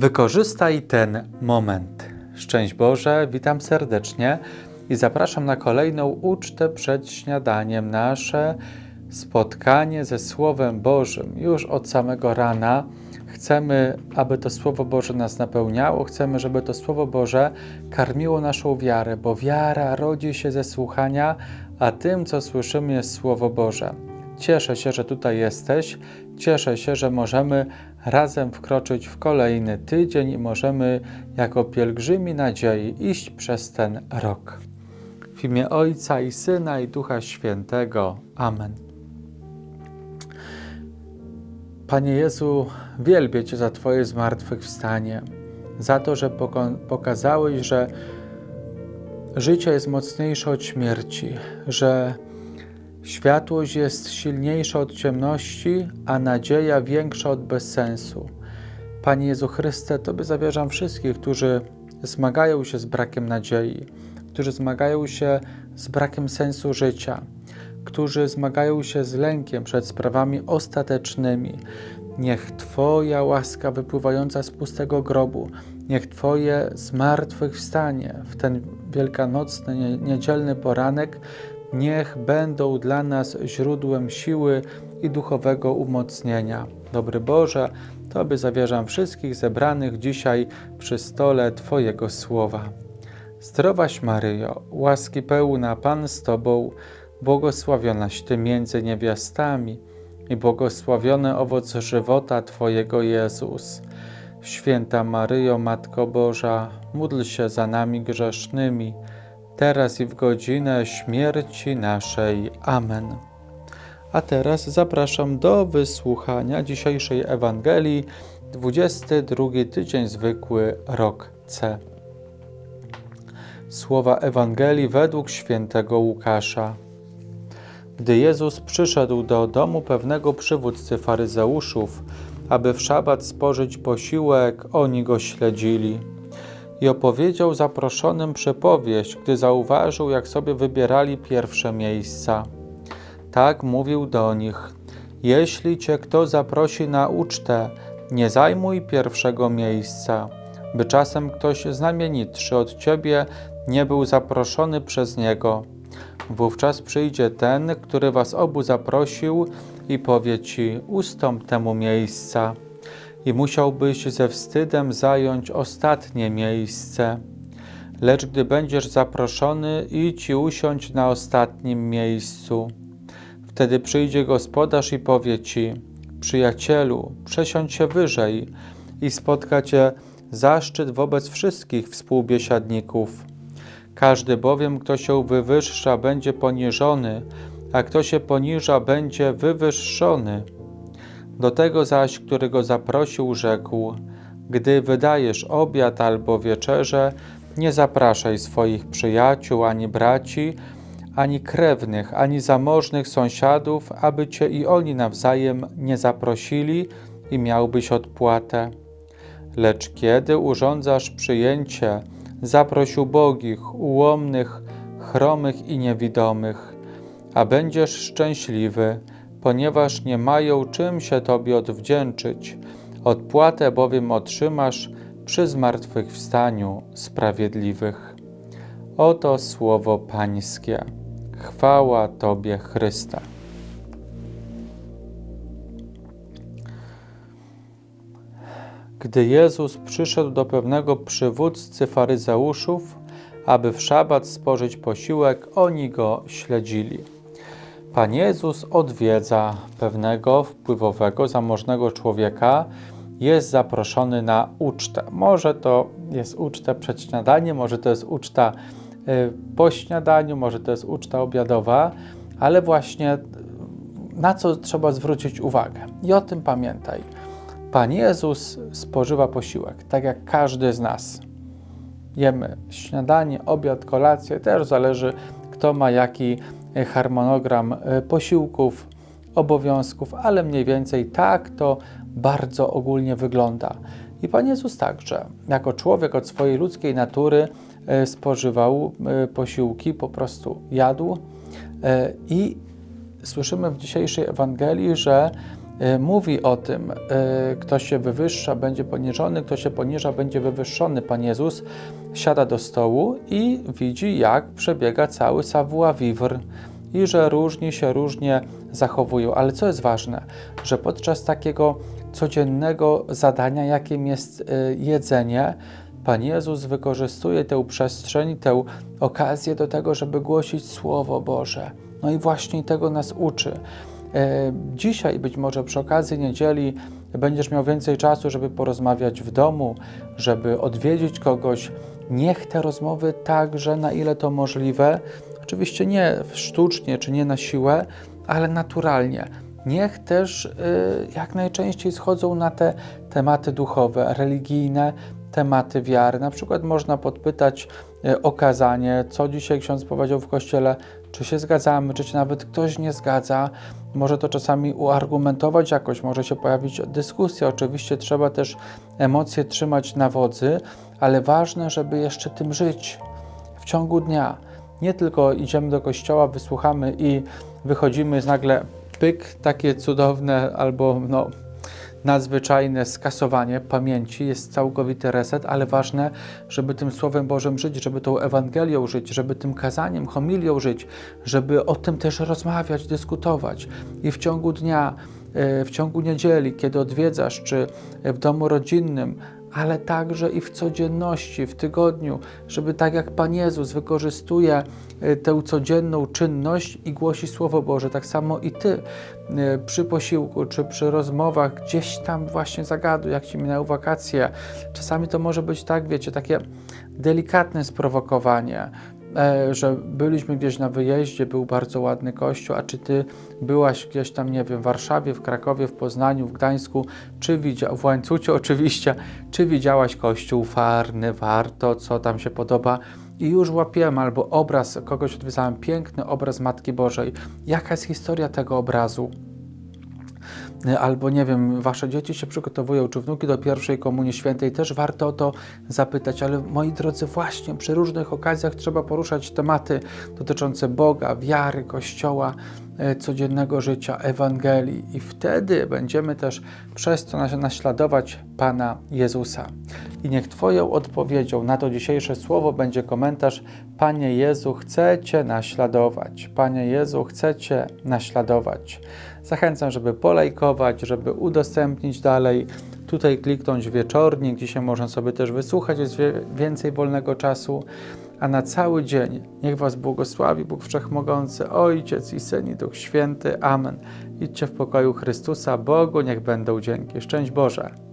Wykorzystaj ten moment. Szczęść Boże, witam serdecznie i zapraszam na kolejną ucztę przed śniadaniem. Nasze spotkanie ze Słowem Bożym już od samego rana. Chcemy, aby to Słowo Boże nas napełniało, chcemy, żeby to Słowo Boże karmiło naszą wiarę, bo wiara rodzi się ze słuchania, a tym, co słyszymy, jest Słowo Boże. Cieszę się, że tutaj jesteś. Cieszę się, że możemy razem wkroczyć w kolejny tydzień i możemy jako pielgrzymi nadziei iść przez ten rok. W imię Ojca i Syna i Ducha Świętego. Amen. Panie Jezu, wielbię Cię za Twoje zmartwychwstanie, za to, że pokazałeś, że życie jest mocniejsze od śmierci, że Światłość jest silniejsza od ciemności, a nadzieja większa od bezsensu. Panie Jezu Chryste, Tobie zawierzam wszystkich, którzy zmagają się z brakiem nadziei, którzy zmagają się z brakiem sensu życia, którzy zmagają się z lękiem przed sprawami ostatecznymi. Niech Twoja łaska wypływająca z pustego grobu, niech Twoje zmartwychwstanie w ten wielkanocny, niedzielny poranek niech będą dla nas źródłem siły i duchowego umocnienia. Dobry Boże, Tobie zawierzam wszystkich zebranych dzisiaj przy stole Twojego słowa. Zdrowaś Maryjo, łaski pełna Pan z Tobą, błogosławionaś Ty między niewiastami i błogosławiony owoc żywota Twojego Jezus. Święta Maryjo, Matko Boża, módl się za nami grzesznymi, teraz i w godzinę śmierci naszej. Amen. A teraz zapraszam do wysłuchania dzisiejszej Ewangelii, 22 tydzień zwykły rok C. Słowa Ewangelii według świętego Łukasza. Gdy Jezus przyszedł do domu pewnego przywódcy faryzeuszów, aby w szabat spożyć posiłek, oni go śledzili i opowiedział zaproszonym przypowieść, gdy zauważył, jak sobie wybierali pierwsze miejsca. Tak mówił do nich: Jeśli cię kto zaprosi na ucztę, nie zajmuj pierwszego miejsca, by czasem ktoś znamienitszy od ciebie nie był zaproszony przez niego. Wówczas przyjdzie ten, który was obu zaprosił i powie ci: Ustąp temu miejsca i musiałbyś ze wstydem zająć ostatnie miejsce. Lecz gdy będziesz zaproszony, idź i usiądź na ostatnim miejscu. Wtedy przyjdzie gospodarz i powie ci: Przyjacielu, przesiądź się wyżej i spotka cię zaszczyt wobec wszystkich współbiesiadników. Każdy bowiem, kto się wywyższa, będzie poniżony, a kto się poniża, będzie wywyższony. Do tego zaś, którego zaprosił, rzekł: Gdy wydajesz obiad albo wieczerze, nie zapraszaj swoich przyjaciół, ani braci, ani krewnych, ani zamożnych sąsiadów, aby cię i oni nawzajem nie zaprosili i miałbyś odpłatę. Lecz kiedy urządzasz przyjęcie, zaproś ubogich, ułomnych, chromych i niewidomych, a będziesz szczęśliwy ponieważ nie mają czym się Tobie odwdzięczyć. Odpłatę bowiem otrzymasz przy zmartwychwstaniu sprawiedliwych. Oto słowo Pańskie. Chwała Tobie, Chryste. Gdy Jezus przyszedł do pewnego przywódcy faryzeuszów, aby w szabat spożyć posiłek, oni go śledzili. Pan Jezus odwiedza pewnego wpływowego, zamożnego człowieka, jest zaproszony na ucztę. Może to jest uczta przed śniadaniem, może to jest uczta y, po śniadaniu, może to jest uczta obiadowa, ale właśnie na co trzeba zwrócić uwagę. I o tym pamiętaj. Pan Jezus spożywa posiłek, tak jak każdy z nas. Jemy śniadanie, obiad, kolację, też zależy, kto ma jaki harmonogram e, posiłków, obowiązków, ale mniej więcej tak to bardzo ogólnie wygląda. I Pan Jezus także, jako człowiek od swojej ludzkiej natury, e, spożywał e, posiłki, po prostu jadł. I słyszymy w dzisiejszej Ewangelii, że e, mówi o tym, e, kto się wywyższa, będzie poniżony, kto się poniża, będzie wywyższony. Pan Jezus siada do stołu i widzi, jak przebiega cały savoir vivre i że różni się różnie zachowują. Ale co jest ważne, że podczas takiego codziennego zadania, jakim jest y, jedzenie, Pan Jezus wykorzystuje tę przestrzeń, tę okazję do tego, żeby głosić Słowo Boże. No i właśnie tego nas uczy. E, Dzisiaj, być może przy okazji niedzieli, będziesz miał więcej czasu, żeby porozmawiać w domu, żeby odwiedzić kogoś. Niech te rozmowy także, na ile to możliwe, oczywiście nie sztucznie czy nie na siłę, ale naturalnie. Niech też y, jak najczęściej schodzą na te tematy duchowe, religijne, tematy wiary. Na przykład można podpytać y, o kazanie, co dzisiaj ksiądz powiedział w kościele, czy się zgadzamy, czy się nawet ktoś nie zgadza. Może to czasami uargumentować jakoś, może się pojawić dyskusja. Oczywiście trzeba też emocje trzymać na wodzy, ale ważne, żeby jeszcze tym żyć w ciągu dnia. Nie tylko idziemy do kościoła, wysłuchamy i wychodzimy, jest nagle pyk, takie cudowne albo no, nadzwyczajne skasowanie pamięci, jest całkowity reset, ale ważne, żeby tym Słowem Bożym żyć, żeby tą Ewangelią żyć, żeby tym kazaniem, homilią żyć, żeby o tym też rozmawiać, dyskutować. I w ciągu dnia, e, w ciągu niedzieli, kiedy odwiedzasz, czy w domu rodzinnym, ale także i w codzienności, w tygodniu, żeby tak jak Pan Jezus wykorzystuje e, tę codzienną czynność i głosi Słowo Boże, tak samo i Ty e, przy posiłku czy przy rozmowach gdzieś tam właśnie zagaduj, jak Ci minęły wakacje. Czasami to może być tak, wiecie, takie delikatne sprowokowanie, że byliśmy gdzieś na wyjeździe, był bardzo ładny kościół, a czy ty byłaś gdzieś tam, nie wiem, w Warszawie, w Krakowie, w Poznaniu, w Gdańsku, czy widzia, w Łańcucie oczywiście, czy widziałaś kościół farny, warto, co tam się podoba i już łapiłem albo obraz, kogoś odwiedzałem, piękny obraz Matki Bożej. Jaka jest historia tego obrazu? Albo nie wiem, wasze dzieci się przygotowują, czy wnuki do pierwszej komunii świętej, też warto o to zapytać, ale moi drodzy, właśnie przy różnych okazjach trzeba poruszać tematy dotyczące Boga, wiary, Kościoła, e, codziennego życia, Ewangelii i wtedy będziemy też przez to naśladować Pana Jezusa. I niech Twoją odpowiedzią na to dzisiejsze słowo będzie komentarz Panie Jezu, chcę Cię naśladować. Panie Jezu, chcę Cię naśladować. Zachęcam, żeby polajkować, żeby udostępnić dalej. Tutaj kliknąć wieczornik, dzisiaj można sobie też wysłuchać, jest więcej wolnego czasu. A na cały dzień niech Was błogosławi Bóg Wszechmogący, Ojciec i Syn i Duch Święty. Amen. Idźcie w pokoju Chrystusa, Bogu niech będą dzięki. Szczęść Boże.